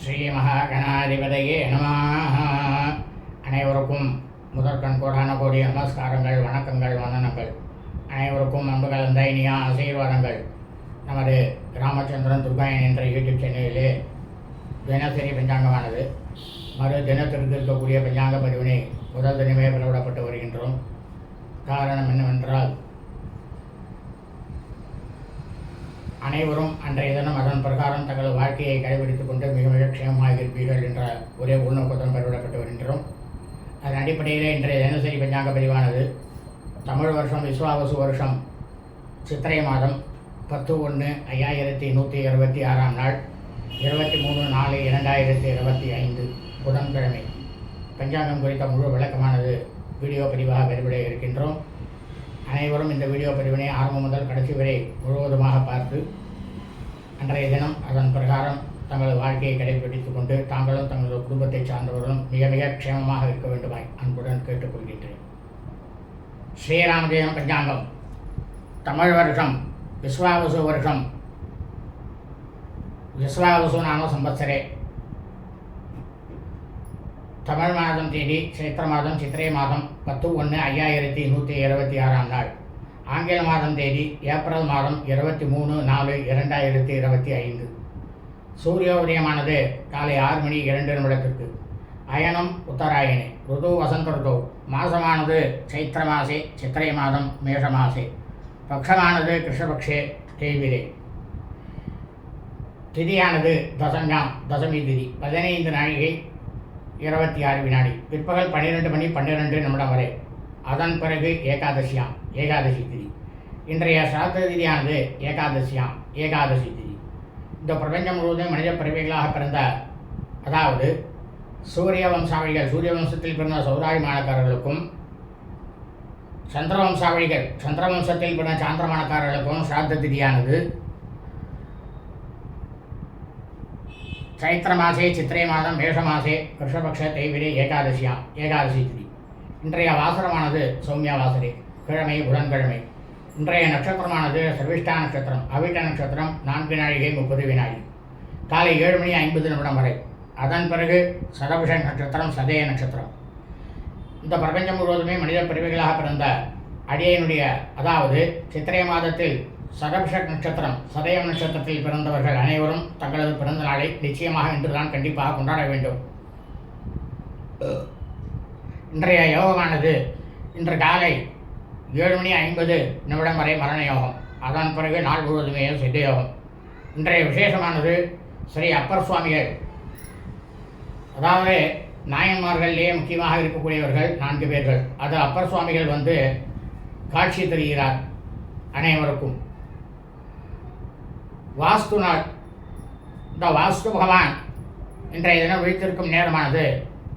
ஸ்ரீ மகாகணாதிபதியே நம. அனைவருக்கும் முதற்கண் கோடான கோடிய நமஸ்காரங்கள் வணக்கங்கள் வந்தனங்கள். அனைவருக்கும் அன்பு கலந்த இனிய ஆசீர்வாதங்கள். நமது ராமச்சந்திரன் துர்காயன் என்ற யூடியூப் சேனலிலே தினசரி பஞ்சாங்கமானது. மறு தினத்திற்கு இருக்கக்கூடிய பஞ்சாங்க பதிவினை முதல் தினமே பிளவிடப்பட்டு வருகின்றோம். காரணம் என்னவென்றால் அனைவரும் அன்றைய தினம் அதன் பிரகாரம் தங்கள் வாழ்க்கையை கடைபிடித்துக் கொண்டு மிக க்ஷேமமாக இருப்பீர்கள் என்ற ஒரே உள்நோக்கத்துடன் பதிவிடப்பட்டு வருகின்றோம். அதன் அடிப்படையிலே இன்றைய தினசரி பஞ்சாங்க பதிவானது தமிழ் வருஷம் விஸ்வாவசு வருஷம் சித்திரை மாதம் பத்து ஒன்று ஐயாயிரத்தி நூற்றி இருபத்தி ஆறாம் நாள் இருபத்தி மூணு நாலு இரண்டாயிரத்தி இருபத்தி ஐந்து புதன்கிழமை. பஞ்சாங்கம் குறித்த முழு விளக்கமானது வீடியோ பதிவாக பதிவிட இருக்கின்றோம். அனைவரும் இந்த வீடியோ பதிவினை ஆரம்பம் முதல் கடைசி வரை முழுவதுமாக பார்த்து அன்றைய தினம் அதன் பிரகாரம் தங்களது வாழ்க்கையை கடைபிடித்துக் கொண்டு தாங்களும் தங்களது குடும்பத்தை சார்ந்தவர்களும் மிக மிக க்ஷேமமாக இருக்க வேண்டுமாய் அன்புடன் கேட்டுக்கொள்கின்றேன். ஸ்ரீராமஜெயம் பஞ்சாங்கம் தமிழ் வருஷம் விஸ்வாவசு வருஷம். விஸ்வாவசு நாம சம்பத்சரே. தமிழ் மாதம் தேதி சைத்திர மாதம் சித்திரை மாதம் பத்து ஒன்று ஐயாயிரத்தி நூற்றி இருபத்தி ஆறாம் நாள். ஆங்கில மாதம் தேதி ஏப்ரல் மாதம் இருபத்தி மூணு நாலு இரண்டாயிரத்தி இருபத்தி ஐந்து. சூரிய உதயமானது காலை ஆறு மணி இரண்டு நிமிடத்திற்கு. அயனம் உத்தராயணே ருது வசந்த ருது. மாசமானது சைத்திர மாசே சித்திரை மாதம் மேஷ மாசே. பக்ஷமானது கிருஷ்ணபக்ஷே தேய்விரே திதியானது தசங்காம் தசமி திதி. பதினைந்து நாழிகை இருபத்தி ஆறு வினாடி. பிற்பகல் பன்னிரெண்டு மணி பன்னிரெண்டு நிமிடம் வரை. அதன் பிறகு ஏகாதசியாம் ஏகாதசி திதி. இன்றைய சாத்திர திதியானது ஏகாதசியாம் ஏகாதசி திதி. இந்த பிரபஞ்சம் முழுவதும் மனித பிறவிகளாக பிறந்த அதாவது சூரிய வம்சாவளிகள் சூரிய வம்சத்தில் பிறந்த சௌராயமானக்காரர்களுக்கும் சந்திர வம்சாவளிகள் சந்திர வம்சத்தில் பிறந்த சாந்திரமானக்காரர்களுக்கும் சிராத்த திதியானது. சைத்திர மாசே சித்திரை மாதம் மேஷ மாசே கிருஷ்ணபக்ஷ தெய்விரே ஏகாதசியாம் ஏகாதசி திதி. இன்றைய வாசரமானது சௌமியா வாசரே கிழமை புதன்கிழமை. இன்றைய நட்சத்திரமானது சர்விஷ்டா நட்சத்திரம் அவிட்ட நட்சத்திரம் நான்கு நாழிகை முப்பது வினாடி. காலை ஏழு மணி ஐம்பது நிமிடம் வரை. அதன் பிறகு சதபுஷ நட்சத்திரம் சதய நட்சத்திரம். இந்த பிரபஞ்சம் முழுவதுமே மனித பிரிவுகளாக பிறந்த அடியனுடைய அதாவது சித்திரை மாதத்தில் சதபிஷ நட்சத்திரம் சதயம் நட்சத்திரத்தில் பிறந்தவர்கள் அனைவரும் தங்களது பிறந்த நாளை நிச்சயமாக இன்றுதான் கண்டிப்பாக கொண்டாட வேண்டும். இன்றைய யோகமானது இன்று காலை ஏழு மணி ஐம்பது நிமிடம் வரை மரண யோகம் அதன் பிறகு நாள் முழுவதுமே சித்த யோகம் இன்றைய விசேஷமானது ஸ்ரீ அப்பர் சுவாமிகள். அதாவது நாயன்மார்கள்லேயே முக்கியமாக இருக்கக்கூடியவர்கள் நான்கு பேர்கள். அது அப்பர் சுவாமிகள் வந்து காட்சி தருகிறார் அனைவருக்கும். வாஸ்து நாள். இந்த வாஸ்து பகவான் இன்றைய தினம் விழித்திருக்கும் நேரமானது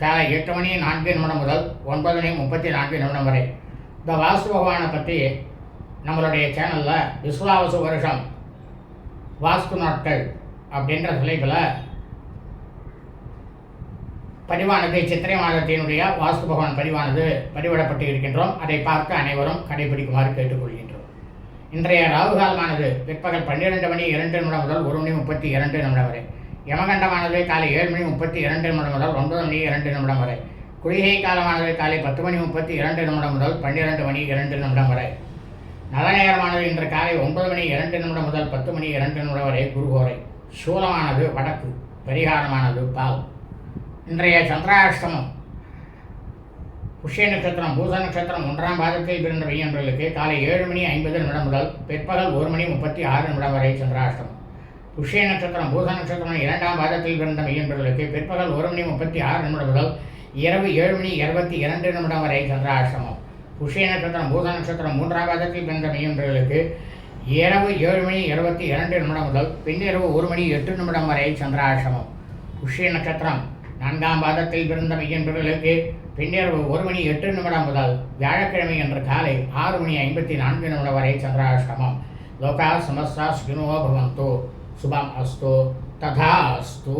காலை எட்டு மணி நான்கு நிமிடம் முதல் ஒன்பது மணி முப்பத்தி நான்கு நிமிடம் வரை. இந்த வாஸ்து பகவானை பற்றி நம்மளுடைய சேனலில் விஸ்வாவசு வருஷம் வாஸ்து நாட்கள் அப்படின்ற தலைப்பில் பதிவானது சித்திரை மாதத்தினுடைய வாஸ்து பகவான் பதிவானது பதிவிடப்பட்டு இருக்கின்றோம். அதை பார்க்க அனைவரும் கடைபிடிக்குமாறு கேட்டுக்கொள்கின்றோம். இன்றைய ராகுகாலமானது பிற்பகல் பன்னிரெண்டு மணி இரண்டு நிமிடம் முதல் ஒரு மணி முப்பத்தி இரண்டு நிமிடம் வரை. யமகண்டமானது காலை ஏழு மணி முப்பத்தி இரண்டு நிமிடம் முதல் ஒன்பது மணி இரண்டு நிமிடம் வரை. குளிகை காலமானது காலை பத்து மணி முப்பத்தி இரண்டு நிமிடம் முதல் பன்னிரெண்டு மணி இரண்டு நிமிடம் வரை. நல்ல நேரமானது இன்று காலை ஒன்பது மணி இரண்டு நிமிடம் முதல் பத்து மணி இரண்டு நிமிடம் வரை குருகோரை. சூலமானது வடக்கு பரிகாரமானது பால் இன்றைய சந்திராஷ்டமம். புஷ்ய நட்சத்திரம் பூச நட்சத்திரம் ஒன்றாம் பாதத்தில் பிறந்த பையன்களுக்கு காலை ஏழு மணி ஐம்பது நிமிடம் முதல் பிற்பகல் ஒரு மணி முப்பத்தி ஆறு நிமிடம் வரை சந்திராஷ்டமம். புஷ்ய நட்சத்திரம் பூச நட்சத்திரம் இரண்டாம் பாதத்தில் பிறந்த மெய்யன்றலுக்கு பிற்பகல் ஒரு மணி முப்பத்தி ஆறு நிமிடம் முதல் இரவு ஏழு மணி இருபத்தி இரண்டு நிமிடம் வரை சந்திராசிரமம். புஷ்ய நட்சத்திரம் பூத நட்சத்திரம் மூன்றாம் பாதத்தில் பிறந்த மையன்றர்களுக்கு இரவு ஏழு மணி இருபத்தி இரண்டு நிமிடம் முதல் பின்னிரவு ஒரு மணி எட்டு நிமிடம் வரை சந்திராசிரமம். புஷ்ய நட்சத்திரம் நான்காம் பாதத்தில் பிறந்த மையன்றர்களுக்கு பின்னிரவு ஒரு மணி எட்டு நிமிடம் முதல் வியாழக்கிழமை என்ற காலை ஆறு மணி ஐம்பத்தி நான்கு நிமிடம் வரை சந்திராசிரமம். லோகா சமஸ்தா சுகினோ பவந்தோ. சுபம் அஸ்தோ. ததா அஸ்தோ